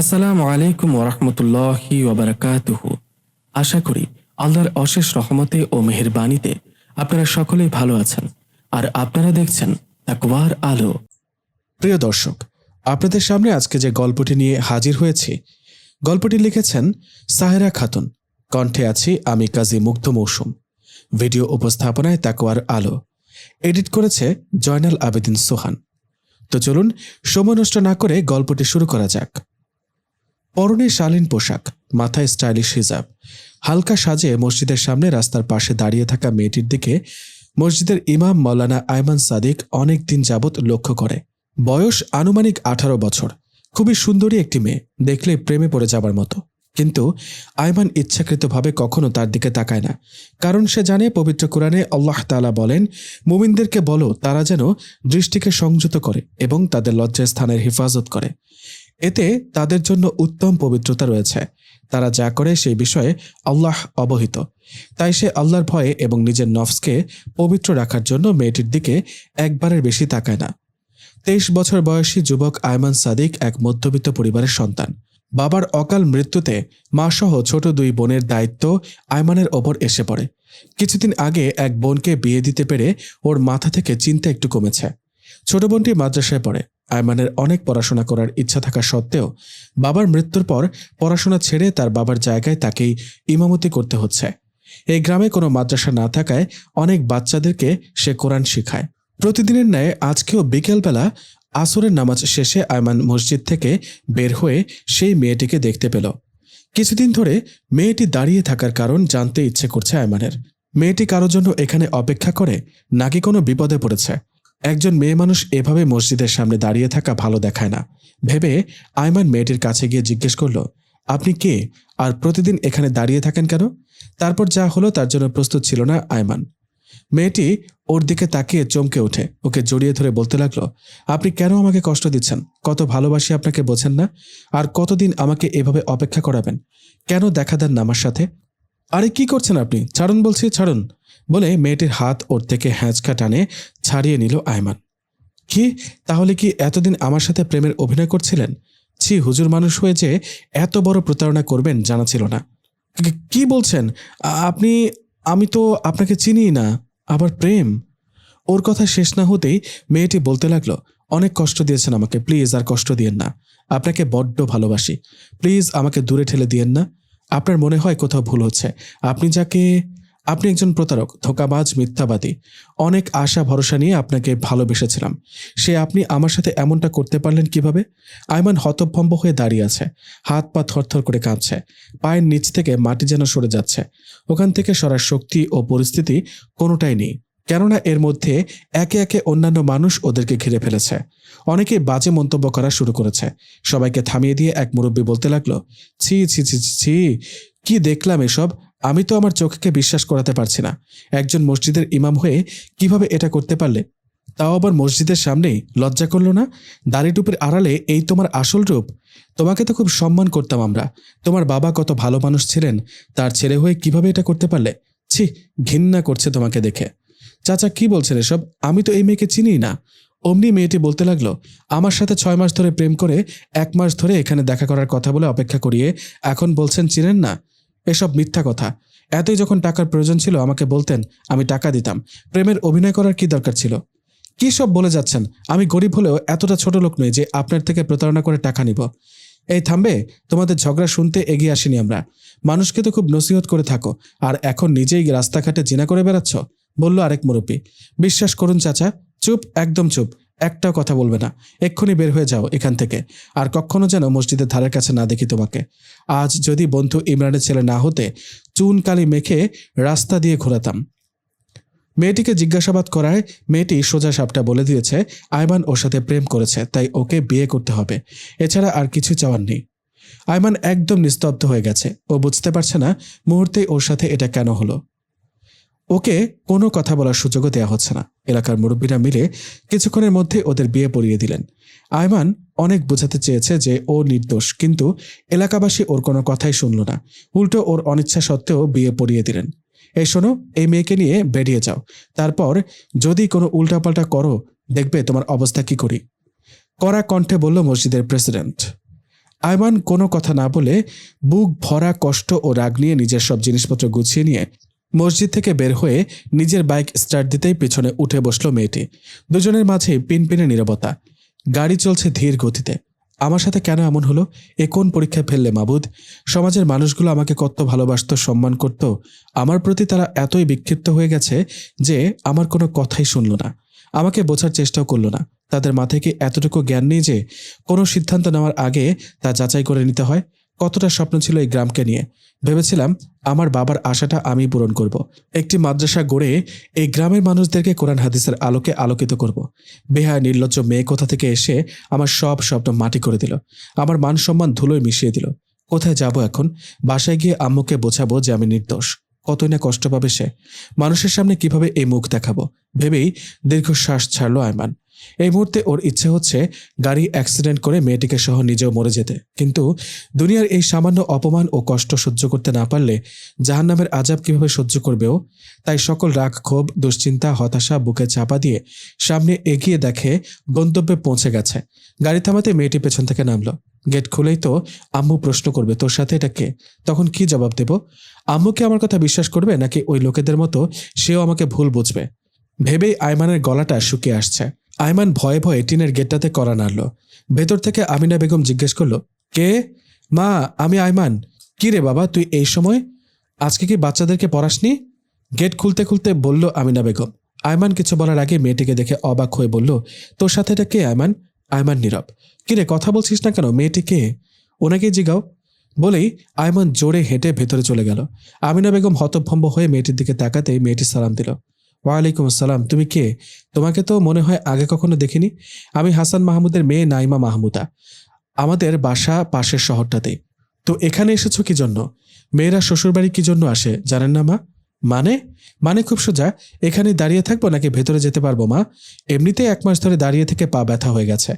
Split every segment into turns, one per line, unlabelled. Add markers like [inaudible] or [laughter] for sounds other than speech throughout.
আসসালামু আলাইকুম ওরহমতুল্লাহি ওবরাকাতুহ আশা করি আল্লাহর অশেষ রহমতে ও মেহেরবানিতে আপনারা সকলেই ভালো আছেন আর আপনারা দেখছেন তাকওয়ার আলো।
প্রিয় দর্শক, আপনাদের সামনে আজকে যে গল্পটি নিয়ে হাজির হয়েছি, গল্পটি লিখেছেন সাহেরা খাতুন। কণ্ঠে আছি আমি কাজী মুগ্ধ মৌসুম। ভিডিও উপস্থাপনায় তাকওয়ার আলো। এডিট করেছে জয়নাল আবেদিন সোহান। তো চলুন সময় নষ্ট না করে গল্পটি শুরু করা যাক। পরনে শালীন পোশাক, মাথায় স্টাইলিশ হিজাব। হালকা সাজে মসজিদের সামনে রাস্তার পাশে দাঁড়িয়ে থাকা মেয়েটির দিকে মসজিদের ইমাম মৌলানা আয়মান সাদিক অনেক দিন যাবৎ লক্ষ্য করে। বয়স আনুমানিক আঠারো বছর। খুবই সুন্দরী একটি মেয়ে, দেখলে প্রেমে পড়ে যাবার মতো। কিন্তু আয়মান ইচ্ছাকৃতভাবে কখনো তার দিকে তাকায় না। কারণ সে জানে পবিত্র কোরআনে আল্লাহ তাআলা বলেন, মুমিনদেরকে বলো তারা যেন দৃষ্টিকে সংযত করে এবং তাদের লজ্জার স্থানের হেফাজত করে। এতে তাদের জন্য উত্তম পবিত্রতা রয়েছে। তারা যা করে সেই বিষয়ে আল্লাহ অবহিত। তাই সে আল্লাহর ভয়ে এবং নিজের নফসকে পবিত্র রাখার জন্য মেয়েটির দিকে একবারের বেশি তাকায় না। তেইশ বছর বয়সী যুবক আয়মান সাদিক এক মধ্যবিত্ত পরিবারের সন্তান। বাবার অকাল মৃত্যুতে মা সহ ছোট দুই বোনের দায়িত্ব আয়মানের ওপর এসে পড়ে। কিছুদিন আগে এক বোনকে বিয়ে দিতে পেরে ওর মাথা থেকে চিন্তা একটু কমেছে। ছোট বোনটি মাদ্রাসায় পড়ে। আয়মানের অনেক পড়াশোনা করার ইচ্ছা থাকা সত্ত্বেও বাবার মৃত্যুর পর পড়াশোনা ছেড়ে তার বাবার জায়গায় তাকেই ইমামতি করতে হচ্ছে। এই গ্রামে কোনো মাদ্রাসা না থাকায় অনেক বাচ্চাদেরকে সে কোরআন শিখায়। প্রতিদিনের ন্যায় আজকেও বিকেলবেলা আসরের নামাজ শেষে আয়মান মসজিদ থেকে বের হয়ে সেই মেয়েটিকে দেখতে পেল। কিছুদিন ধরে মেয়েটি দাঁড়িয়ে থাকার কারণ জানতে ইচ্ছে করছে আয়মানের। মেয়েটি কারোর জন্য এখানে অপেক্ষা করে নাকি কোনো বিপদে পড়েছে? একজন মেয়ে মানুষ এভাবে মসজিদের সামনে দাঁড়িয়ে থাকা ভালো দেখায় না। ভেবে আয়মান মেয়েটির কাছে গিয়ে জিজ্ঞেস করল, আপনি কে? আর প্রতিদিন এখানে দাঁড়িয়ে থাকেন কেন? তারপর যা হলো তার জন্য প্রস্তুত ছিল না আয়মান। মেয়েটি ওর দিকে তাকিয়ে চমকে ওঠে, ওকে জড়িয়ে ধরে বলতে লাগল, আপনি কেন আমাকে কষ্ট দিচ্ছেন? কত ভালোবাসি আপনাকে বোঝেন না? আর কতদিন আমাকে এভাবে অপেক্ষা করাবেন? কেন দেখা দেন না আমার সাথে? আরে কি করছেন আপনি? ছাড়ুন বলছি, ছাড়ুন। বলে মেয়েটির হাত ওর থেকে হ্যাঁচকা টানে ছাড়িয়ে নিল আয়মান। কি? তাহলে কি এতদিন আমার সাথে প্রেমের অভিনয় করছিলেন? ছি, হুজুর মানুষ হয়ে যে এত বড় প্রতারণা করবেন জানা ছিল না। কি- বলছেন? আপনি, আমি তো আপনাকে চিনি না, আবার প্রেম। ওর কথা শেষ না হতেই মেয়েটি বলতে লাগল, অনেক কষ্ট দিয়েছেন আমাকে, প্লিজ আর কষ্ট দিয়েন না। আপনাকে বড্ড ভালোবাসি। প্লিজ আমাকে দূরে ঠেলে দিয়েন না। আপনার মনে হয় কোথাও ভুল হচ্ছে। আপনি যাকে, আপনি একজন প্রতারক, ধোকাবাজ, মিথ্যাবাদী। অনেক আশা, ভরসা নিয়ে আপনাকে ভালোবেসেছিলাম। সে আপনি আমার সাথে এমনটা করতে পারলেন কীভাবে? আয়মান হতভম্ব হয়ে দাঁড়িয়ে আছে। হাত পা থরথর করে কাঁপছে। পায়ের নিচ থেকে মাটি যেন সরে যাচ্ছে। ওখান থেকে সরার শক্তি ও পরিস্থিতি কোনোটাই নেই। কেননা এর মধ্যে একে একে অন্যান্য মানুষ ওদেরকে ঘিরে ফেলেছে। অনেকে বাজে মন্তব্য করা শুরু করেছে। সবাইকে থামিয়ে দিয়ে এক মুরব্বী বলতে লাগল ছি ছি ছি ছি, কি দেখলাম এসব? আমি তো আমার চোখকে বিশ্বাস করাতে পারছি না। একজন মসজিদের ইমাম হয়ে কীভাবে এটা করতে পারলে? তাও আবার মসজিদের সামনেই লজ্জা করল না? দাড়ি টুপির আড়ালে এই তোমার আসল রূপ? তোমাকে তো খুব সম্মান করতাম আমরা। তোমার বাবা কত ভালো মানুষ ছিলেন তার ছেলে হয়ে কীভাবে এটা করতে পারলে? ছি ঘৃণা করছে তোমাকে দেখে। চাচা কি বলছেন এসব? আমি তো এই মেয়েকে চিনি না। অমনি মেয়েটি বলতে লাগল, আমার সাথে ছয় মাস ধরে প্রেম করে এক মাস ধরে এখানে দেখা করার কথা বলে অপেক্ষা করিয়ে এখন বলছেন চিনেন না? এসব মিথ্যা কথা। এতই যখন টাকার প্রয়োজন ছিল, আমাকে বলতেন, আমি টাকা দিতাম। প্রেমের অভিনয় করার কি দরকার ছিল? কি সব বলে যাচ্ছেন? আমি গরিব হলেও এতটা ছোট লোক নই যে আপনার থেকে প্রতারণা করে টাকা নিব। এই থামবে, তোমাদের ঝগড়া শুনতে এগিয়ে আসিনি আমরা। মানুষকে তো খুব নসিহত করে থাকো, আর এখন নিজেই রাস্তাঘাটে জিনা করে বেড়াচ্ছ? বলল আরেক মুরব্বী, বিশ্বাস করুন চাচা, চুপ, একদম চুপ, একটাও কথা বলবে না। এক্ষুনি বের হয়ে যাও এখান থেকে, আর কখনো যেন মসজিদের ধারের কাছে না দেখি তোমাকে। আজ যদি বন্ধু ইমরানের ছেলে না হতে চুন কালি মেখে রাস্তা দিয়ে ঘোরাতাম। মেয়েটিকে জিজ্ঞাসাবাদ করায় মেয়েটি সোজা সাপটা বলে দিয়েছে, আয়মান ওর সাথে প্রেম করেছে, তাই ওকে বিয়ে করতে হবে। এছাড়া আর কিছু চাওয়ার নেই। আয়মান একদম নিস্তব্ধ হয়ে গেছে। ও বুঝতে পারছে না মুহূর্তেই ওর সাথে এটা কেন হলো। ওকে কোনো কথা বলার সুযোগও দেওয়া হচ্ছে না। এলাকার মুরব্বীরা মিলে কিছুক্ষণের মধ্যে ওদের বিয়ে পড়িয়ে দিলেন। আয়মান অনেক বোঝাতে চেয়েছে যে ও নির্দোষ, কিন্তু এলাকাবাসী ওর কোনো কথাই শুনল না। উল্টো ওর অনিচ্ছা সত্ত্বেও বিয়ে পড়িয়ে দিলেন। এই শোনো, এই মেয়েকে নিয়ে বেরিয়ে যাও। তারপর যদি কোনো উল্টাপাল্টা করো, দেখবে তোমার অবস্থা কি করি। কড়া কণ্ঠে বলল মসজিদের প্রেসিডেন্ট। আয়মান কোনো কথা না বলে বুক ভরা কষ্ট ও রাগ নিয়ে নিজের সব জিনিসপত্র গুছিয়ে নিয়ে মসজিদ থেকে বের হয়ে নিজের বাইক স্টার্ট দিতেই পেছনে উঠে বসল মেয়েটি। দুজনের মাঝে পিনপিনে নীরবতা। গাড়ি চলছে ধীর গতিতে। আমার সাথে কেন এমন হলো? এ কোন পরীক্ষায় ফেললে মাবুদ? সমাজের মানুষগুলো আমাকে কত ভালোবাসত, সম্মান করত। আমার প্রতি তারা এতই বিক্ষিপ্ত হয়ে গেছে যে আমার কোনো কথাই শুনল না। আমাকে বোঝার চেষ্টাও করল না। তাদের মাথায় কি এতটুকু জ্ঞান নেই যে কোনো সিদ্ধান্ত নেওয়ার আগে তা যাচাই করে নিতে হয়? কতটা স্বপ্ন ছিল এই গ্রামকে নিয়ে? ভেবেছিলাম, আমার বাবার আশাটা আমি পূরণ করব। একটি মাদ্রাসা গড়ে এই গ্রামের মানুষদেরকে কোরআন হাদিসের আলোকে আলোকিত করব। বেহায়, নির্লজ্জ মেয়ে কোথা থেকে এসে আমার সব স্বপ্ন মাটি করে দিল। আমার মান সম্মান ধুলোয় মিশিয়ে দিল। কোথায় যাব এখন? বাসায় গিয়ে আম্মুকে বোঝাবো যে আমি নির্দোষ। কতই না কষ্ট পাবে সে? মানুষের সামনে কীভাবে এই মুখ দেখাবো? ভেবেই দীর্ঘশ্বাস ছাড়লো আয়মান। এই মুহূর্তে ওর ইচ্ছে হচ্ছে গাড়ি অ্যাক্সিডেন্ট করে মেয়েটিকে সহ নিজেও মরে যেতে। কিন্তু দুনিয়ার এই সামান্য অপমান ও কষ্ট সহ্য করতে না পারলে জাহান্নামের আজাব কীভাবে সহ্য করবেও? তাই সকল রাগ, ক্ষোভ, দুশ্চিন্তা, হতাশা বুকে চাপা দিয়ে সামনে এগিয়ে দেখে গন্তব্যে পৌঁছে গেছে। গাড়ি থামাতে মেয়েটি পেছন থেকে নামলো। গেট খুলেই তো আম্মু প্রশ্ন করবে, তোর সাথে এটা কে? তখন কি জবাব দেব? আম্মু কি আমার কথা বিশ্বাস করবে, নাকি ওই লোকেদের মতো সেও আমাকে ভুল বুঝবে? ভেবেই আয়মানের গলাটা শুকিয়ে আসছে। আয়মান ভয়ে ভয়ে টিনের গেটটাতে করা নাড়ল। ভেতর থেকে আমিনা বেগম জিজ্ঞেস করল, কে? মা, আমি আয়মান কি রে বাবা, তুই এই সময়? আজকে কি বাচ্চাদেরকে পড়াসনি? গেট খুলতে খুলতে বলল আমিনা বেগম। আয়মান কিছু বলার আগে মেয়েটিকে দেখে অবাক হয়ে বলল, তোর সাথে এটা কে আয়মান আয়মান নীরব। কিরে কথা বলছিস না কেন? মেয়েটি কে? ওনাকেই জিগাও। বলেই আয়মান জোরে হেঁটে ভেতরে চলে গেল। আমিনা বেগম হতভম্ব হয়ে মেয়েটির দিকে তাকাতেই মেয়েটি সালাম দিল ওয়ালাইকুম আসসালাম, তুমি কে? তোমাকে তো মনে হয় আগে কখনো দেখিনি। আমি হাসান মাহমুদের মেয়ে নাইমা মাহমুদা। আমাদের বাসা পাশের শহরটাতেই তো এখানে এসেছ কি জন্য? মেয়েরা শ্বশুরবাড়ি কি জন্য আসে, জানেন না মা? মানে? মানে খুব সোজা, এখানে দাঁড়িয়ে থাকব নাকি ভেতরে যেতে পারব মা? এমনিতেই এক মাস ধরে দাঁড়িয়ে থেকে পা ব্যথা হয়ে গেছে।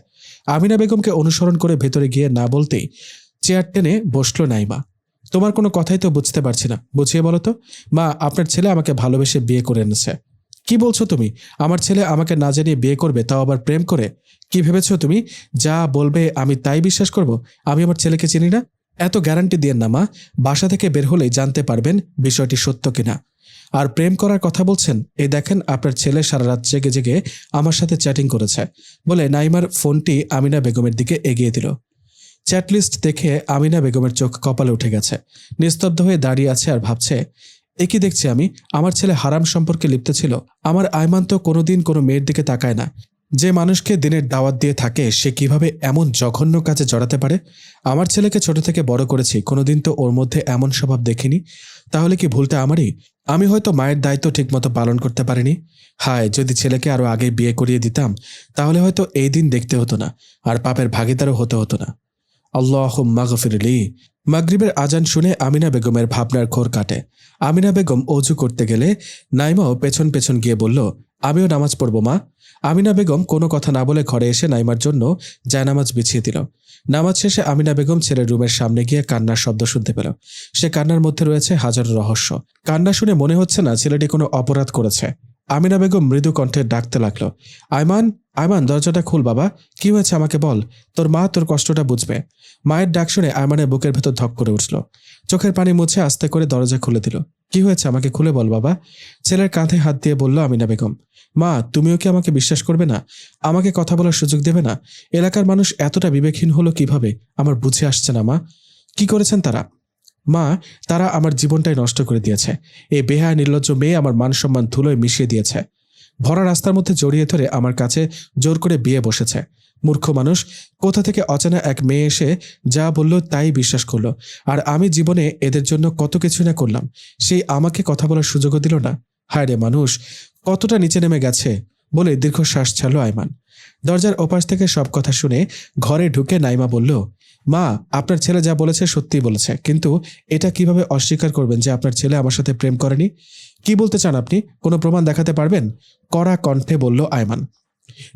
আমিনা বেগমকে অনুসরণ করে ভেতরে গিয়ে না বলতেই চেয়ার টেনে বসল নাইমা। তোমার কোনো কথাই তো বুঝতে পারছি না। বুঝিয়ে বলো তো। মা, আপনার ছেলে আমাকে ভালোবেসে বিয়ে করে এনেছে। কি বলছো তুমি? আমার ছেলে আমাকে না জানিয়ে বিয়ে করবে, তাও আবার প্রেম করে? কি ভেবেছো তুমি? যা বলবে আমি তাই বিশ্বাস করব? আমি আমার ছেলেকে চিনি না? এত গ্যারান্টি দিয়ে না, মা। বাসা থেকে বের হলেই জানতে পারবেন বিষয়টি সত্য কিনা। আর প্রেম করার কথা বলছেন এই দেখেন আপনার ছেলে সারা রাত জেগে জেগে আমার সাথে চ্যাটিং করেছে। বলে, নাইমার ফোনটি আমিনা বেগমের দিকে এগিয়ে দিল। চ্যাটলিস্ট দেখে আমিনা বেগমের চোখ কপালে উঠে গেছে। নিস্তব্ধ হয়ে দাঁড়িয়ে আছে আর ভাবছে একই দেখছি আমি। আমার ছেলে হারাম সম্পর্কে লিপ্ত ছিল। আমার আয়মান তো কোনোদিন কোনো মেয়ের দিকে তাকায় না। যে মানুষকে দিনের দাওয়াত দিয়ে থাকে, সে কীভাবে এমন জঘন্য কাজে জড়াতে পারে? আমার ছেলেকে ছোট থেকে বড় করেছি, কোনোদিন তো ওর মধ্যে এমন স্বভাব দেখিনি। তাহলে কি ভুলটা আমারই? আমি হয়তো মায়ের দায়িত্ব ঠিকমতো পালন করতে পারিনি। হায়, যদি ছেলেকে আরও আগে বিয়ে করিয়ে দিতাম, তাহলে হয়তো এই দিন দেখতে হতো না, আর পাপের ভাগিদারও হতে হতো না। আল্লাহ মাগফিরলি মাগরিবের আজান শুনে আমিনা বেগমের ভাবনার ঘোর কাটে। আমিনা বেগম অজু করতে গেলে নাইমাও পেছন পেছন গিয়ে বলল, আমিও নামাজ পড়ব, মা। আমিনা বেগম কোনো কথা না বলে ঘরে এসে নাইমার জন্য জায়নামাজ বিছিয়ে দিল। নামাজ শেষে আমিনা বেগম ছেলের রুমের সামনে গিয়ে কান্নার শব্দ শুনতে পেল। সে কান্নার মধ্যে রয়েছে হাজারো রহস্য। কান্না শুনে মনে হচ্ছে না ছেলেটি কোনো অপরাধ করেছে। আমিনা বেগম মৃদু কণ্ঠে ডাকতে লাগল, আয়মান আয়মান, দরজাটা খুল বাবা। কি হয়েছে আমাকে বল? তোর মা তোর কষ্টটা বুঝবে। মায়ের ডাক শুনে আয়মানের বুকের ভেতর ধক করে উঠল। চোখের পানি মুছে আস্তে করে দরজা খুলে দিল। কি হয়েছে আমাকে খুলে বল বাবা। ছেলের কাঁধে হাত দিয়ে বলল, আমিনা বেগম, মা, তুমিও কি আমাকে বিশ্বাস করবে না? আমাকে কথা বলার সুযোগ দেবে না? এলাকার মানুষ এতটা বিবেকহীন হলো কীভাবে? আমার বুঝে আসছে না মা। কি করেছেন তারা? মা, তারা আমার জীবনটাই নষ্ট করে দিয়েছে। এই বেহায়, নির্লজ্জ মেয়ে আমার মান সম্মান ধুলোয় মিশিয়ে দিয়েছে। ভরা রাস্তার মধ্যে জড়িয়ে ধরে আমার কাছে জোর করে বিয়ে বসেছে। মূর্খ মানুষ, কোথা থেকে অচেনা এক মেয়ে এসে যা বলল তাই বিশ্বাস করল। আর আমি জীবনে এদের জন্য কত কিছু না করলাম। সেই আমাকে কথা বলার সুযোগও দিল না। হায় রে মানুষ, কতটা নিচে নেমে গেছে বলে দীর্ঘশ্বাস ছাড়লো আয়মান। দরজার ওপাশ থেকে সব কথা শুনে ঘরে ঢুকে নাইমা বলল মা, আপনার ছেলে যা বলেছে সত্যিই বলেছে, কিন্তু এটা কীভাবে অস্বীকার করবেন যে আপনার ছেলে আমার সাথে প্রেম করেনি? কি বলতে চান আপনি? কোনো প্রমাণ দেখাতে পারবেন? কড়া কণ্ঠে বলল আয়মান।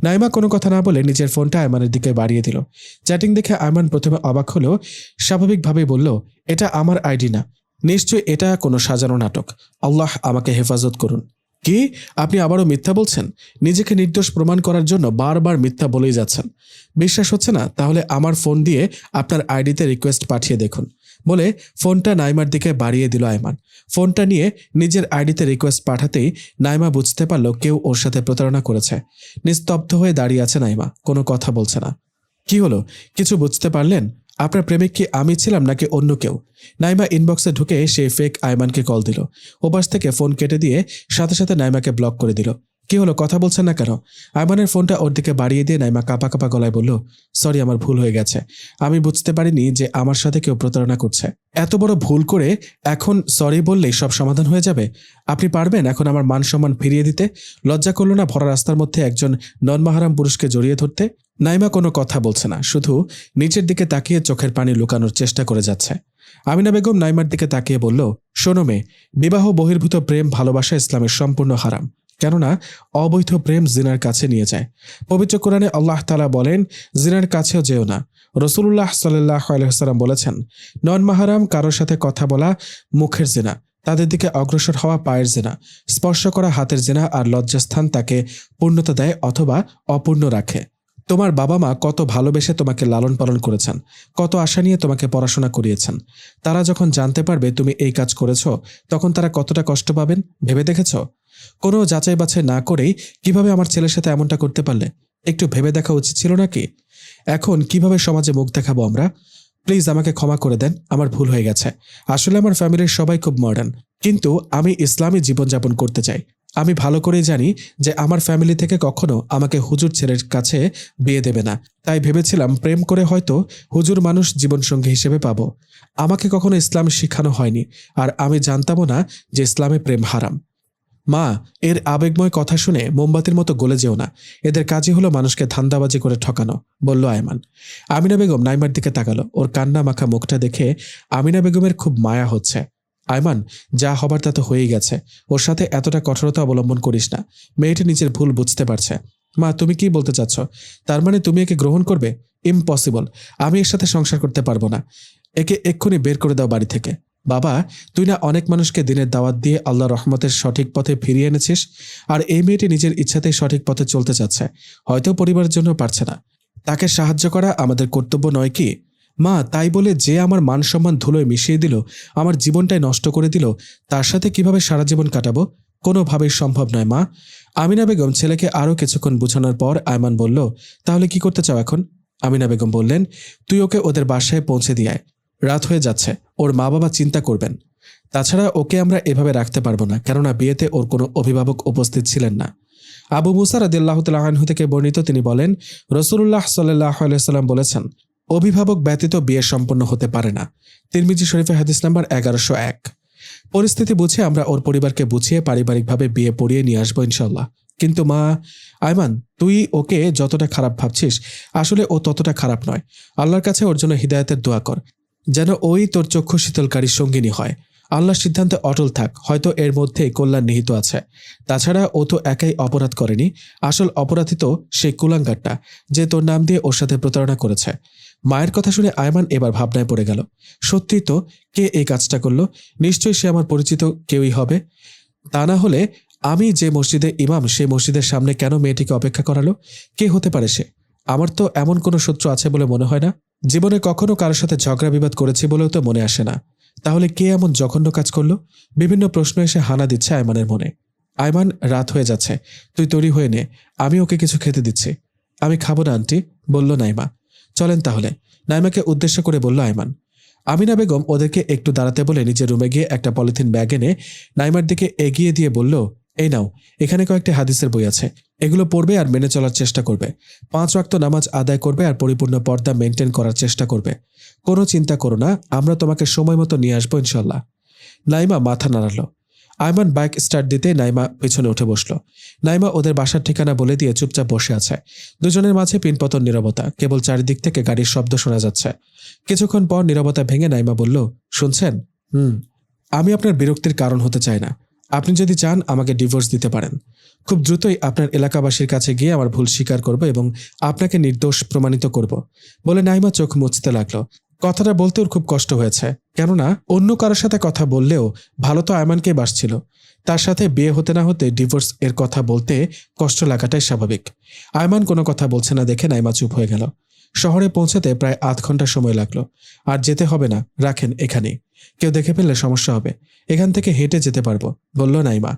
নাইমা কোনো কথা না বলে নিজের ফোনটা আয়মানের দিকে বাড়িয়ে দিল। চ্যাটিং দেখে আয়মান প্রথমে অবাক হলেও স্বাভাবিকভাবেই বলল, এটা আমার আইডি না। নিশ্চয়ই এটা কোনো সাজানো নাটক। আল্লাহ আমাকে হেফাজত করুন। কি? আপনি আবারও মিথ্যা বলছেন? নিজেকে নির্দোষ প্রমাণ করার জন্য বারবার মিথ্যা বলেই যাচ্ছেন। বিশ্বাস হচ্ছে না? তাহলে আমার ফোন দিয়ে আপনার আইডিতে রিকোয়েস্ট পাঠিয়ে দেখুন। বলে ফোনটা নাইমার দিকে বাড়িয়ে দিল আয়মান। ফোনটা নিয়ে নিজের আইডিতে রিকোয়েস্ট পাঠাতেই নাইমা বুঝতে পারল কেউ ওর সাথে প্রতারণা করেছে। নিস্তব্ধ হয়ে দাঁড়িয়ে আছে নাইমা। কোনো কথা বলছে না। কি হলো? কিছু বুঝতে পারলেন? আপনার প্রেমিক কি আমি ছিলাম নাকি অন্য কেউ? নাইমা ইনবক্সে ঢুকে সেই ফেক আয়মানকে কল দিল। ওপাশ থেকে ফোন কেটে দিয়ে সাথে সাথে নাইমাকে ব্লক করে দিল। কি হলো, কথা বলছেন না কেন? আয়মানের ফোনটা ওর দিকে বাড়িয়ে দিয়ে নাইমা কাপা কাপা গলায় বলল সরি আমার ভুল হয়ে গেছে। আমি বুঝতে পারিনি যে আমার সাথে কেউ প্রতারণা করছে। এত বড় ভুল করে এখন সরি বললেই সব সমাধান হয়ে যাবে? আপনি পারবেন এখন আমার মান সম্মান ফিরিয়ে দিতে? লজ্জা করল না ভরা রাস্তার মধ্যে একজন নন মাহারাম পুরুষকে জড়িয়ে ধরতে? নাইমা কোনো কথা বলছে না, শুধু নিচের দিকে তাকিয়ে চোখের পানি লুকানোর চেষ্টা করে যাচ্ছে। আমিনা বেগম নাইমার দিকে তাকিয়ে বলল, শোনো মেয়ে, বিবাহ বহির্ভূত প্রেম ভালোবাসা ইসলামের সম্পূর্ণ হারাম। কেননা, অবৈধ প্রেম জিনার কাছে নিয়ে যায়। পবিত্র কোরআনে আল্লাহ তালা বলেন, জিনার কাছেও যেও না। রসুল্লাহ সাল্লাহ আলহাম বলেছেন, নন মাহারাম কারোর সাথে কথা বলা মুখের জেনা, তাদের দিকে অগ্রসর হওয়া পায়ের জেনা, স্পর্শ করা হাতের জেনা আর লজ্জাস্থান তাকে পূর্ণতা দেয় অথবা অপূর্ণ রাখে। তোমার বাবা মা কত ভালোবেসে তোমাকে লালন পালন করেছেন, কত আশা নিয়ে তোমাকে পড়াশোনা করিয়েছেন। তারা যখন জানতে পারবে তুমি এই কাজ করেছ, তখন তারা কতটা কষ্ট পাবেন, ভেবে দেখেছ? কোনো যাচাই বাছাই না করেই কীভাবে আমার ছেলের সাথে এমনটা করতে পারলে? একটু ভেবে দেখা উচিত ছিল নাকি? এখন কীভাবে সমাজে মুখ দেখাবো আমরা? প্লিজ আমাকে ক্ষমা করে দেন, আমার ভুল হয়ে গেছে। আসলে আমার ফ্যামিলির সবাই খুব মডার্ন কিন্তু আমি ইসলামী জীবনযাপন করতে চাই। আমি ভালো করেই জানি যে আমার ফ্যামিলি থেকে কখনো আমাকে হুজুর ছেলের কাছে বিয়ে দেবে না। তাই ভেবেছিলাম প্রেম করে হয়তো হুজুর মানুষ জীবনসঙ্গী হিসেবে পাব। আমাকে কখনো ইসলাম শিখানো হয়নি আর আমি জানতামও না যে ইসলামে প্রেম হারাম। মা, এর আবেগময় কথা শুনে মোমবাতির মতো গলে যেও না। এদের কাজই হলো মানুষকে ধান্দাবাজি করে ঠকানো, বলল আয়মান। আমিনা বেগম নাইমার দিকে তাকালো। ওর কান্না মাখা মুখটা দেখে আমিনা বেগমের খুব মায়া হচ্ছে। আয়মান, যা হবার তা তো হয়েই গেছে। ওর সাথে এতটা কঠোরতা অবলম্বন করিস না। মেয়েটি নিজের ভুল বুঝতে পারছে। মা, তুমি কি বলতে চাচ্ছ? তার মানে তুমি একে গ্রহণ করবে? ইম্পসিবল। আমি এর সাথে সংসার করতে পারব না। একে এক্ষুনি বের করে দাও বাড়ি থেকে। বাবা, তুই না অনেক মানুষকে দিনের দাওয়াত দিয়ে আল্লাহ রহমতের সঠিক পথে ফিরিয়ে এনেছিস? আর এই মেয়েটি নিজের ইচ্ছাতেই সঠিক পথে চলতে চাচ্ছে। হয়তো পরিবারের জন্য পারছে না। তাকে সাহায্য করা আমাদের কর্তব্য নয় কি? মা, তাই বলে যে আমার মান সম্মান ধুলোয় মিশিয়ে দিল, আমার জীবনটাই নষ্ট করে দিল, তার সাথে কীভাবে সারা জীবন কাটাবো? কোনোভাবেই সম্ভব নয়, মা। আমিনা বেগম ছেলেকে আরও কিছুক্ষণ বোঝানোর পর আয়মান বলল, তাহলে কি করতে চাও এখন? আমিনা বেগম বললেন, তুই ওকে ওদের বাসায় পৌঁছে দিয়ে। রাত হয়ে যাচ্ছে, ওর মা বাবা চিন্তা করবেন। তাছাড়া ওকে আমরা এভাবে রাখতে পারব না, কেননা বিয়েতে ওর কোনো অভিভাবক উপস্থিত ছিলেন না। আবু মুসা রাদিল্লাহ তালাহু থেকে বর্ণিত তিনি বলেন রসুল্লাহ সাল্লাহ আলাইসাল্লাম বলেছেন অভিভাবক ব্যতীত বিয়ে সম্পন্ন হতে পারে না। তিরমিজি শরীফের হাদিস নাম্বার এগারোশো এক। পরিস্থিতি বুঝে আমরা ওর পরিবারকে বুঝিয়ে পারিবারিকভাবে বিয়ে পড়িয়ে নিয়ে আসব ইনশাল্লাহ কিন্তু মা, আয়মান, তুই ওকে যতটা খারাপ ভাবছিস, আসলে ও ততটা খারাপ নয়। আল্লাহর কাছে ওর জন্য হৃদায়তের দোয়া কর। যেন ওই তোর চক্ষু শীতলকারী সঙ্গিনী হয়। আল্লাহর সিদ্ধান্তে অটল থাক, হয়তো এর মধ্যেই কল্যাণ নিহিত আছে। তাছাড়া ও তো একাই অপরাধ করেনি। আসল অপরাধী তো সেই কুলাঙ্গারটা, যে তোর নাম দিয়ে ওর সাথে প্রতারণা করেছে। মায়ের কথা শুনে আয়মান এবার ভাবনায় পড়ে গেল। সত্যি তো কে এই কাজটা করল? নিশ্চয়ই সে আমার পরিচিত কেউই হবে। তা না হলে আমি যে মসজিদে ইমাম, সেই মসজিদের সামনে কেন মেয়েটিকে অপেক্ষা করালো? কে হতে পারে সে? আমার তো এমন কোনো শত্রু আছে বলে মনে হয় না। জীবনে কখনো কারোর সাথে ঝগড়া বিবাদ করেছি বলেও তো মনে আসে না। তাহলে কে এমন জঘন্য কাজ করল? বিভিন্ন প্রশ্ন এসে হানা দিচ্ছে আয়মানের মনে। আয়মান, রাত হয়ে যাচ্ছে। তুই তৈরি হয়ে নে। আমি ওকে কিছু খেতে দিচ্ছি। আমি খাব না, আন্টি। বলল নাইমা। চলেন তাহলে। নাইমাকে উদ্দেশ্য করে বলল আয়মান, আমিনা বেগম ওদেরকে একটু দাঁড়াতে বলে নিজের রুমে গিয়ে একটা পলিথিন ব্যাগ এনে নাইমার দিকে এগিয়ে দিয়ে বলল, এই নাও, এখানে কয়েকটি হাদিসের বই আছে। এগুলো পড়বে আর মেনে চলার চেষ্টা করবে। পাঁচ ওয়াক্ত নামাজ আদায় করবে আর পরিপূর্ণ পর্দা মেনটেন করার চেষ্টা করবে। কোনো চিন্তা করো না, আমরা তোমাকে সময় মতো নিয়ে আসব ইনশাল্লাহ। নাইমা মাথা নাড়ালো। আয়মান বাইক স্টার্ট দিতে নাইমা পেছনে উঠে বসল। নাইমা ওদের বাসার ঠিকানা বলে দিয়ে চুপচাপ বসে আছে। দুজনের মাঝে পিনপতন নীরবতা, কেবল চারিদিক থেকে গাড়ির শব্দ শোনা যাচ্ছে। কিছুক্ষণ পর নীরবতা ভেঙে নাইমা বলল, শুনছেন? হুম, আমি আপনার বিরক্তির কারণ হতে চাই না। আপনি যদি চান আমাকে ডিভোর্স দিতে পারেন। খুব দ্রুতই আপনার এলাকাবাসীর কাছে গিয়ে আমার ভুল স্বীকার করব এবং আপনাকে নির্দোষ প্রমাণিত করব। বলে নাইমা চোখ মুছতে লাগল। কথাটা বলতে ওর খুব কষ্ট হয়েছে। কেননা অন্য কারোর সাথে কথা বললেও ভালো তো আয়মানকে বাসছিল। তার সাথে বিয়ে হতে না হতে ডিভোর্স এর কথা বলতে কষ্ট লাগাটাই স্বাভাবিক। আয়মান কোনো কথা বলছে না দেখে নাইমা চুপ হয়ে গেল। শহরে পৌঁছাতে প্রায় আধ ঘণ্টা সময় লাগল। আর যেতে হবে না, রাখেন এখানেই। কেউ দেখে ফেললে সমস্যা হবে। এখান থেকে হেঁটে যেতে পারব, বলল নাইমা।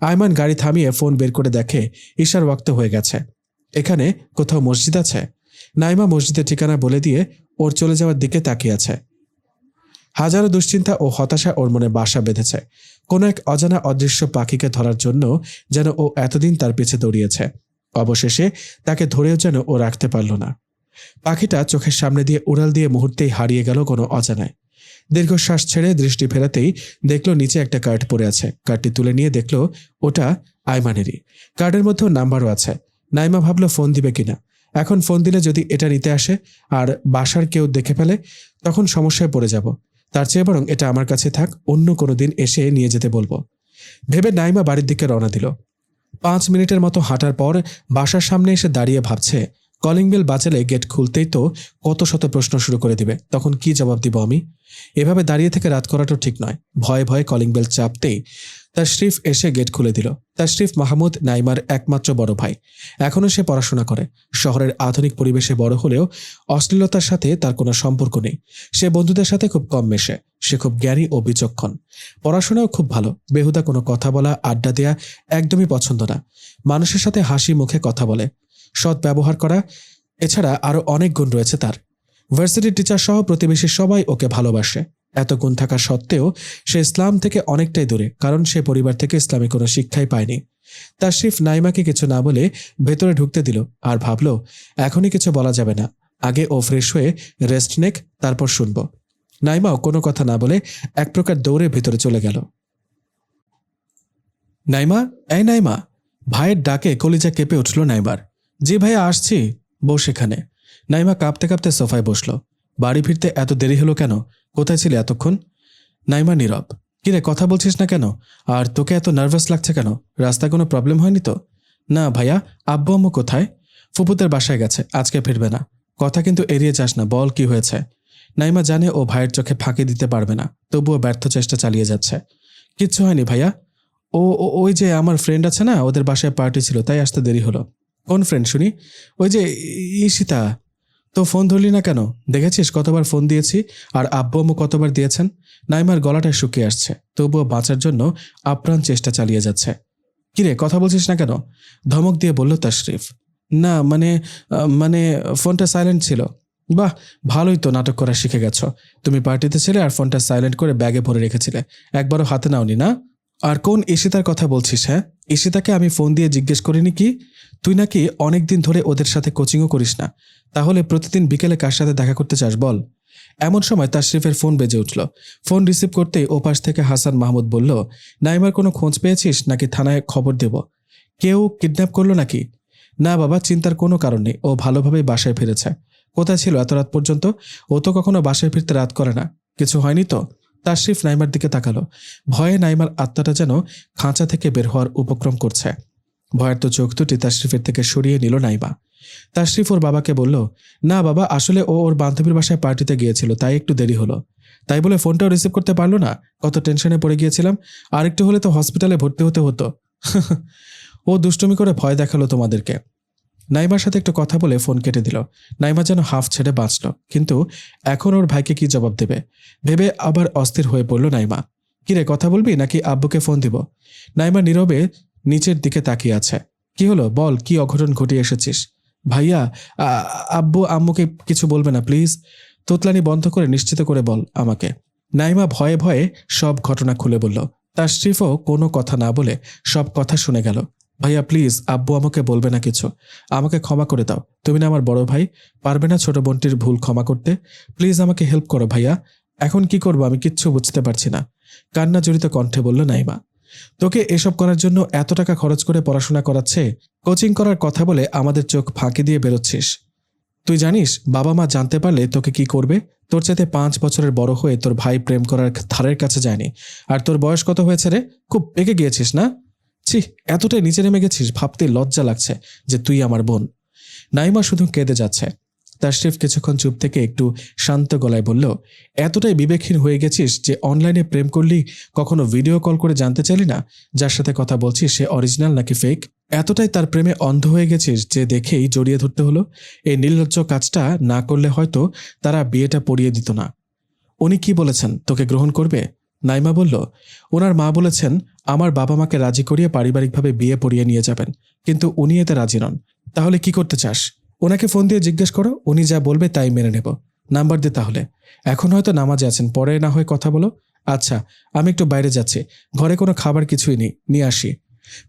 আয়মান গাড়ি থামিয়ে ফোন বের করে দেখে ঈশার ওয়াক্ত হয়ে গেছে। এখানে কোথাও মসজিদ আছে? নাইমা মসজিদের ঠিকানা বলে দিয়ে ওর চলে যাওয়ার দিকে তাকিয়ে আছে। হাজারো দুশ্চিন্তা ও হতাশা ওর মনে বাসা বেঁধেছে। কোনো এক অজানা অদৃশ্য পাখিকে ধরার জন্য যেন ও এতদিন তার পিছে দৌড়িয়েছে। অবশেষে তাকে ধরেও যেন ও রাখতে পারল না। পাখিটা চোখের সামনে দিয়ে উড়াল দিয়ে মুহূর্তেই হারিয়ে গেল কোনো অজানায়। দীর্ঘশ্বাস ছেড়ে দৃষ্টি ফেরাতেই দেখল নিচে একটা কার্ড পড়ে আছে। কার্ডটি তুলে নিয়ে দেখল ওটা আইমানেরই। কার্ডের মধ্যেও নাম্বারও আছে। নাইমা ভাবলো ফোন দিবে কিনা। এখন ফোন দিলে যদি এটা নিতে আসে আর বাসার কেউ দেখে ফেলে, তখন সমস্যায় পড়ে যাব। তার চেয়ে বরং এটা আমার কাছে থাক, অন্য কোনো দিন এসে নিয়ে যেতে বলব। ভেবে নাইমা বাড়ির দিকে রওনা দিল। পাঁচ মিনিটের মতো হাঁটার পর বাসার সামনে এসে দাঁড়িয়ে ভাবছে, কলিং বেল বাঁচালে গেট খুলতেই তো কত শত প্রশ্ন শুরু করে দিবে, তখন কি জবাব দিব আমি? এভাবে দাঁড়িয়ে থেকে রাত করাটাও ঠিক নয়। ভয়ে ভয়ে কলিং বেল চাপতেই তার শরীফ এসে গেট খুলে দিল। তার শরীফ মাহমুদ নাইমার একমাত্র বড় ভাই। এখনও সে পড়াশোনা করে। শহরের আধুনিক পরিবেশে বড় হলেও অশ্লীলতার সাথে তার কোনো সম্পর্ক নেই। সে বন্ধুদের সাথে খুব কম মেশে। সে খুব জ্ঞানী ও বিচক্ষণ। পড়াশোনাও খুব ভালো। বেহুদা কোনো কথা বলা, আড্ডা দেয়া একদমই পছন্দ না। মানুষের সাথে হাসি মুখে কথা বলে। সৎ ব্যবহার করা, এছাড়া আরও অনেক গুণ রয়েছে তার। ভার্সিটির টিচার সহ প্রতিবেশী সবাই ওকে ভালোবাসে। এত গুণ থাকা সত্ত্বেও সে ইসলাম থেকে অনেকটাই দূরে, কারণ সে পরিবার থেকে ইসলামী কোনো শিক্ষাই পায়নি। তাশরিফ নাইমাকে কিছু না বলে ভেতরে ঢুকতে দিল আর ভাবল, এখনই কিছু বলা যাবে না। আগে ও ফ্রেশ হয়ে রেস্ট নেক, তারপর শুনব। নাইমাও কোনো কথা না বলে এক প্রকার দৌড়ে ভেতরে চলে গেল। নাইমা, এই নাইমা, ভাইয়ের ডাকে কলিজা কেঁপে উঠল নাইমার। জি ভাইয়া, আসছি। বস এখানে। নাইমা কাঁপতে কাঁপতে সোফায় বসল। বাড়ি ফিরতে এত দেরি হলো কেন? কোথায় ছিলে এতক্ষণ? নাইমা নীরব। কিরে, কথা বলছিস না কেন? আর তোকে এত নার্ভাস লাগছে কেন? রাস্তায় কোনো প্রবলেম হয়নি তো? না ভাইয়া, আব্বু আম্মু কোথায়? ফুপুদের বাসায় গেছে, আজকে ফিরবে না। কথা কিন্তু এড়িয়ে যাস না, বল কি হয়েছে? নাইমা জানে ও ভাইয়ের চোখে ফাঁকি দিতে পারবে না, তবুও ব্যর্থ চেষ্টা চালিয়ে যাচ্ছে। কিচ্ছু হয়নি ভাইয়া। ও ওই যে আমার ফ্রেন্ড আছে না, ওদের বাসায় পার্টি ছিল, তাই আসতে দেরি হলো। কোন ফ্রেন্ড শুনি? ওই যে ঈশিতা। তো ফোন ধরলি না কেন? দেখেছিস কতবার ফোন দিয়েছি আর আব্বু আম্মু কতবার দিয়েছেন? নাইমার গলাটা শুকিয়ে আসছে, তবুও বাঁচার জন্য আপ্রাণ চেষ্টা চালিয়ে যাচ্ছে। কিরে, কথা বলছিস না কেন? ধমক দিয়ে বলল তাশরিফ না মানে মানে ফোনটা সাইলেন্ট ছিল। বাহ, ভালোই তো নাটক করা শিখে গেছো। তুমি পার্টিতে ছিলে আর ফোনটা সাইলেন্ট করে ব্যাগে ভরে রেখেছিলে। একবারও হাতে নাওনি, না? আর কোন ঈশিতার কথা বলছিস হ্যাঁ? ঈশিতাকে আমি ফোন দিয়ে জিজ্ঞেস করিনি কি? তুই নাকি অনেক দিন ধরে ওদের সাথে কোচিংও করিস না। তাহলে প্রতিদিন বিকেলে কার সাথে দেখা করতে চাস বল? এমন সময় তাশরিফের ফোন বেজে উঠল। ফোন রিসিভ করতেই ওপাশ থেকে হাসান মাহমুদ বলল, নাইমার কোনো খোঁজ পেয়েছিস? নাকি থানায় খবর দেব? কেউ কিডন্যাপ করল নাকি? না বাবা, চিন্তার কোনো কারণ নেই। ও ভালোভাবেই বাসায় ফিরেছে। কোথায় ছিল এত রাত পর্যন্ত? ও তো কখনো বাসায় ফিরতে রাত করে না। কিছু হয়নি তো? তাশরিফ নাইমার দিকে তাকালো। ভয়ে নাইমার আত্মাটা যেন খাঁচা থেকে বের হওয়ার উপক্রম করছে। ভয়ের তো চোখ দুটি তাশরিফের থেকে সরিয়ে নিল নাইমা। তাশরিফ ওর বাবাকে বলল, না বাবা, আসলে ও ওর বান্ধবীর বাসায় পার্টিতে গিয়েছিল, তাই একটু দেরি হলো। তাই বলে ফোনটাও রিসিভ করতে পারল না, কত টেনশনে পড়ে গিয়েছিলাম। আর একটু হলে তো হসপিটালে ভর্তি হতে হতো। [laughs] ও দুষ্টুমি করে ভয় দেখাল তোমাদেরকে। নাইমার সাথে একটু কথা বলে ফোন কেটে দিল। নাইমা যেন হাফ ছেড়ে বাঁচল, কিন্তু এখন ওর ভাইকে কি জবাব দেবে? ভেবে আবার অস্থির হয়ে পড়ল নাইমা। কিরে কথা বলবি নাকি আব্বুকে ফোন দিব? নাইমা নীরবে নিচের দিকে তাকিয়ে আছে। কি হলো? বল, কি অঘটন ঘটিয়ে এসেছিস? ভাইয়া আব্বু, আম্মুকে কিছু বলবে না, প্লিজ। তোতলানি বন্ধ করে নিশ্চিত করে বল আমাকে। নাইমা ভয়ে ভয়ে সব ঘটনা খুলে বলল। তার স্ত্রীফও কোনো কথা না বলে সব কথা শুনে গেল। ভাইয়া প্লিজ আব্বু আমাকে বলবে না কিছু। আমাকে ক্ষমা করে দাও। তুমি না আমার বড় ভাই, পারবে না ছোট বোনটির ভুল ক্ষমা করতে। প্লিজ আমাকে হেল্প করো ভাইয়া। এখন কি করব আমি কিচ্ছু বুঝতে পারছি না। কান্না জড়িত কণ্ঠে বলল, নাইমা, তোকে এসব করার জন্য এত টাকা খরচ করে পড়াশোনা করাচ্ছে? কোচিং করার কথা বলে আমাদের চোখ ফাঁকি দিয়ে বেরোচ্ছিস। তুই জানিস, বাবা মা জানতে পারলে তোকে কি করবে? তোর চাইতে পাঁচ বছরের বড় হয়ে তোর ভাই প্রেম করার ধারের কাছে যায়নি। আর তোর বয়স কত হয়েছে রে? খুব পেকে গিয়েছিস না? ছি, এতটাই নিচে নেমে গেছিস, ভাবতে লজ্জা লাগছে যে তুই আমার বোন। নাইমা শুধু কেঁদে যাচ্ছে। তাশরিফ কিছুক্ষণ চুপ থেকে একটু শান্ত গলায় বলল, এতটাই বিবেকহীন হয়ে গেছিস যে অনলাইনে প্রেম করলি, কখনো ভিডিও কল করে জানতে চাইলি না? যার সাথে কথা বলছিস, সে অরিজিনাল নাকি ফেক এতটাই তার প্রেমে অন্ধ হয়ে গেছিস যে দেখেই জড়িয়ে ধরতে হলো? এই নির্লজ্জ কাজটা না করলে হয়তো তারা বিয়েটা পড়িয়ে দিত না। উনি কি বলেছেন? তোকে গ্রহণ করবে? নাইমা বলল, ওনার মা বলেছেন, আমার বাবা মাকে রাজি করিয়ে পারিবারিকভাবে বিয়ে পড়িয়ে নিয়ে যাবেন, কিন্তু উনি এতে রাজি নন। তাহলে কি করতে চাস? ওনাকে ফোন দিয়ে জিজ্ঞেস করো, উনি যা বলবে তাই মেনে নেব। নাম্বার দে তাহলে। এখন হয়তো নামাজে আছেন, পরে না হয় কথা বলো। আচ্ছা আমি একটু বাইরে যাচ্ছি। ঘরে কোনো খাবার কিছুই নেই, নিয়ে আসি।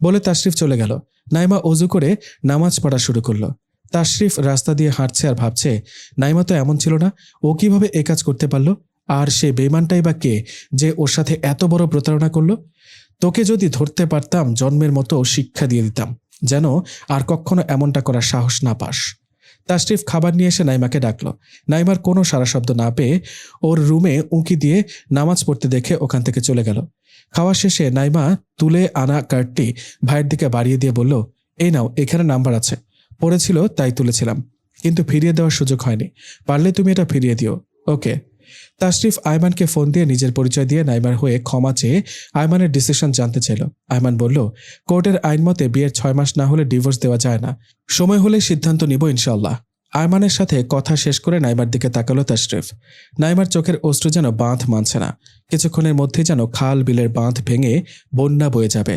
বলে তাশরিফ চলে গেল। নাইমা অজু করে নামাজ পড়া শুরু করল। তাশরিফ রাস্তা দিয়ে হাঁটছে আর ভাবছে, নাইমা তো এমন ছিল না, ও কীভাবে এ কাজ করতে পারল? আর সে বেইমানটাই বা কে যে ওর সাথে এত বড় প্রতারণা করল? তোকে যদি ধরতে পারতাম, জন্মের মতো শিক্ষা দিয়ে দিতাম, যেন আর কখনো এমনটা করার সাহস না পাস। তাশরিফ খাবার নিয়ে এসে নাইমাকে ডাকলো। নাইমার কোনো সারা শব্দ না পেয়ে ওর রুমে উঁকি দিয়ে নামাজ পড়তে দেখে ওখান থেকে চলে গেল। খাওয়া শেষে নাইমা তুলে আনা কার্ডটি ভাইয়ের দিকে বাড়িয়ে দিয়ে বলল, এই নাও, এখানে নাম্বার আছে। পড়েছিল, তাই তুলেছিলাম। কিন্তু ফিরিয়ে দেওয়ার সুযোগ হয়নি। পারলে তুমি এটা ফিরিয়ে দিও। ওকে। তাশরিফ আয়মানকে ফোন দিয়ে নিজের পরিচয় দিয়ে নাইমার হয়ে ক্ষমা চেয়ে আয়মানের ডিসিশন জানতে চাইল। আয়মান বলল, কোর্টের আইন মতে বিয়ের ছয় মাস না হলে ডিভোর্স দেওয়া যায় না। সময় হলে সিদ্ধান্ত নিব ইনশাল্লাহ আয়মানের সাথে কথা শেষ করে নাইমার দিকে তাকালো তাশরিফ। নাইমার চোখের অস্ত্র যেন বাঁধ মানছে না। কিছুক্ষণের মধ্যে যেন খাল বিলের বাঁধ ভেঙে বন্যা বয়ে যাবে।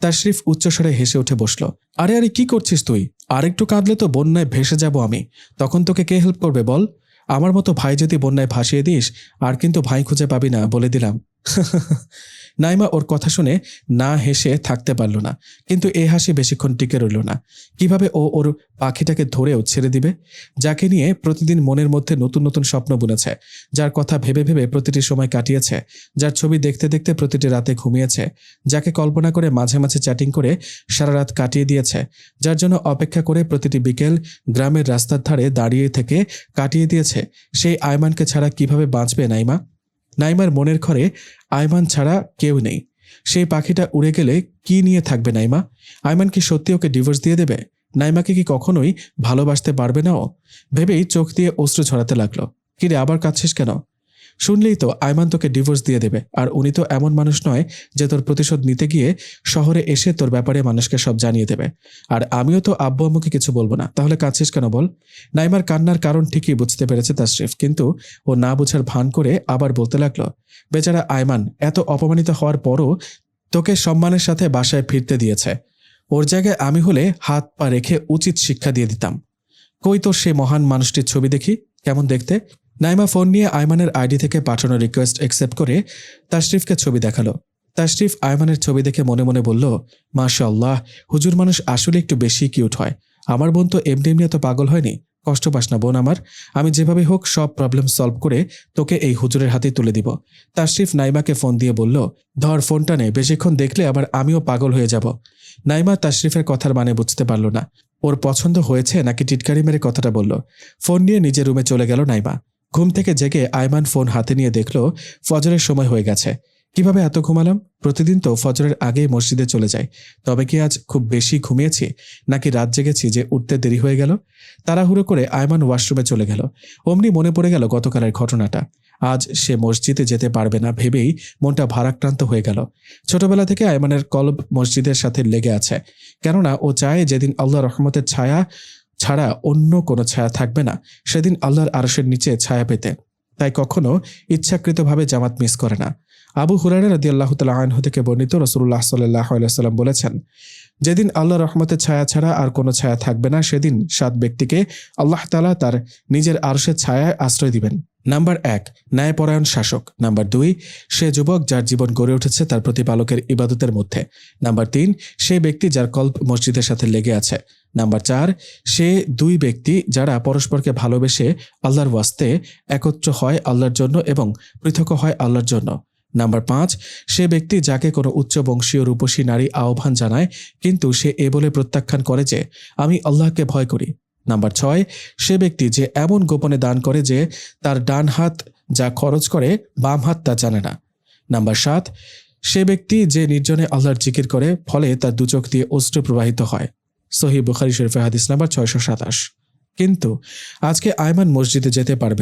তাশরিফ উচ্চস্বরে হেসে উঠে বসল, আরে আরে, কি করছিস তুই? আরেকটু কাঁদলে তো বন্যায় ভেসে যাব আমি। তখন তোকে কে হেল্প করবে বল? আমার মতো ভাই যদি বন্যায় ভাসিয়ে দিস, আর কিন্তু ভাই খুঁজে পাবি না বলে দিলাম। [laughs] নাইমা ওর কথা শুনে না হেসে থাকতে পারল না, কিন্তু এ হাসি বেশিক্ষণ টিকে রইল না। কীভাবে ও ওর পাখিটাকে ধরেও ছেড়ে দিবে? যাকে নিয়ে প্রতিদিন মনের মধ্যে নতুন নতুন স্বপ্ন বুনেছে, যার কথা ভেবে ভেবে প্রতিটি সময় কাটিয়েছে, যার ছবি দেখতে দেখতে প্রতিটি রাতে ঘুমিয়েছে, যাকে কল্পনা করে মাঝে মাঝে চ্যাটিং করে সারা রাত কাটিয়ে দিয়েছে, যার জন্য অপেক্ষা করে প্রতিটি বিকেল গ্রামের রাস্তার ধারে দাঁড়িয়ে থেকে কাটিয়ে দিয়েছে, সেই আয়মানকে ছাড়া কীভাবে বাঁচবে নাইমা? নাইমার মনের ঘরে আয়মান ছাড়া কেউ নেই। সেই পাখিটা উড়ে গেলে কি নিয়ে থাকবে নাইমা? আয়মান কি সত্যি ওকে ডিভোর্স দিয়ে দেবে? নাইমাকে কি কখনোই ভালোবাসতে পারবে না ও? ভেবেই চোখ দিয়ে অস্ত্র ছড়াতে লাগল। কিরে, আবার কাঁদছিস কেন? শুনলেই তো আয়মান তোকে ডিভোর্স দিয়ে দেবে। আর উনি তো এমন মানুষ নয় যে তোর প্রতিশোধ নিতে গিয়ে শহরে এসে তোর ব্যাপারে মানুষকে সব জানিয়ে দেবে। আর আমিও তো আব্বু আম্মুকে কিছু বলব না। তাহলে কাঁদছিস কেন বল? নাইমার কান্নার কারণ ঠিকই বুঝতে পেরেছে তাশরিফ কিন্তু ও না বুঝার ভান করে আবার বলতে লাগল, বেচারা আয়মান, এত অপমানিত হওয়ার পরও তোকে সম্মানের সাথে বাসায় ফিরতে দিয়েছে। ওর জায়গায় আমি হলে হাত পা রেখে উচিত শিক্ষা দিয়ে দিতাম। কই তোর সেই মহান মানুষটির ছবি দেখি? কেমন দেখতে? নাইমা ফোন নিয়ে আয়মানের আইডি থেকে পাঠানো রিকোয়েস্ট অ্যাকসেপ্ট করে তাশরিফকে ছবি দেখাল। তাশরিফ আয়মানের ছবি দেখে মনে মনে বলল মাশা আল্লাহ হুজুর মানুষ আসলে একটু বেশি কিউট হয়। আমার বোন তো এমনি এমনি এত পাগল হয়নি। কষ্ট পাস না বোন আমার। আমি যেভাবে হোক সব প্রবলেম সলভ করে তোকে এই হুজুরের হাতে তুলে দিব। তাশরিফ নাইমাকে ফোন দিয়ে বলল, ধর, ফোনটা নে। বেশিক্ষণ দেখলে আবার আমিও পাগল হয়ে যাব। নাইমা তাশরিফের কথার মানে বুঝতে পারল না। ওর পছন্দ হয়েছে নাকি টিটকারি মেরে কথাটা বলল। ফোন নিয়ে নিজের রুমে চলে গেল নাইমা। ঘুম থেকে জেগে আয়মান ফোন হাতে নিয়ে দেখল ফজরের সময় হয়ে গেছে। কীভাবে এত ঘুমালাম? প্রতিদিন তো ফজরের আগেই মসজিদে চলে যাই। তবে কি আজ খুব বেশি ঘুমিয়েছি? নাকি রাত জেগেছি যে উঠতে দেরি হয়ে গেল? তাড়াহুড়ো করে আয়মান ওয়াশরুমে চলে গেল। অমনি মনে পড়ে গেল গতকালের ঘটনাটা। আজ সে মসজিদে যেতে পারবে না ভেবেই মনটা ভারাক্রান্ত হয়ে গেল। ছোটবেলা থেকে আয়মানের কলব মসজিদের সাথে লেগে আছে। কেননা ও চায় যেদিন আল্লাহ রহমতের ছায়া ছাড়া অন্য কোনো ছায়া থাকবে না। সেদিন আল্লাহর আরসের নিচে ছায়া পেতে। তাই কখনো ইচ্ছাকৃতভাবে জামাত মিস করে না। আবু হুরারা রাদি আল্লাহ তালা আনহু থেকে বর্ণিত রসুল্লাহ সাল্লাহ সাল্লাম বলেছেন, যেদিন আল্লাহ রহমতের ছায়া ছাড়া আর কোনো ছায়া থাকবে না, সেদিন সাত ব্যক্তিকে আল্লাহ তালা তার নিজের আরসের ছায়ায় আশ্রয় দিবেন। নাম্বার এক, ন্যায়পরায়ণ শাসক। নাম্বার দুই, সে যুবক যার জীবন গড়ে উঠেছে তার প্রতিপালকের ইবাদতের মধ্যে। নাম্বার তিন, সে ব্যক্তি যার কল্প মসজিদের সাথে লেগে আছে। নাম্বার চার, সে দুই ব্যক্তি যারা পরস্পরকে ভালোবেসে আল্লাহর ওয়াস্তে একত্র হয় আল্লাহর জন্য এবং পৃথক হয় আল্লাহর জন্য। নাম্বার পাঁচ, সে ব্যক্তি যাকে কোনো উচ্চ বংশীয় রূপসী নারী আহ্বান জানায়, কিন্তু সে এ বলে প্রত্যাখ্যান করে যে, আমি আল্লাহকে ভয় করি। নাম্বার ছয়, সে ব্যক্তি যে এমন গোপনে দান করে যে তার ডান হাত যা খরচ করে, বাম হাত তা জানে না। নাম্বার সাত, সে ব্যক্তি যে নির্জনে আল্লাহর জিকির করে, ফলে তার দুচোখ দিয়ে অস্ত্র প্রবাহিত হয়। সহি বুখারি শরীফে হাদিস নাম্বার ছয়শো সাতাশ। কিন্তু আজকে আয়মান মসজিদে যেতে পারবে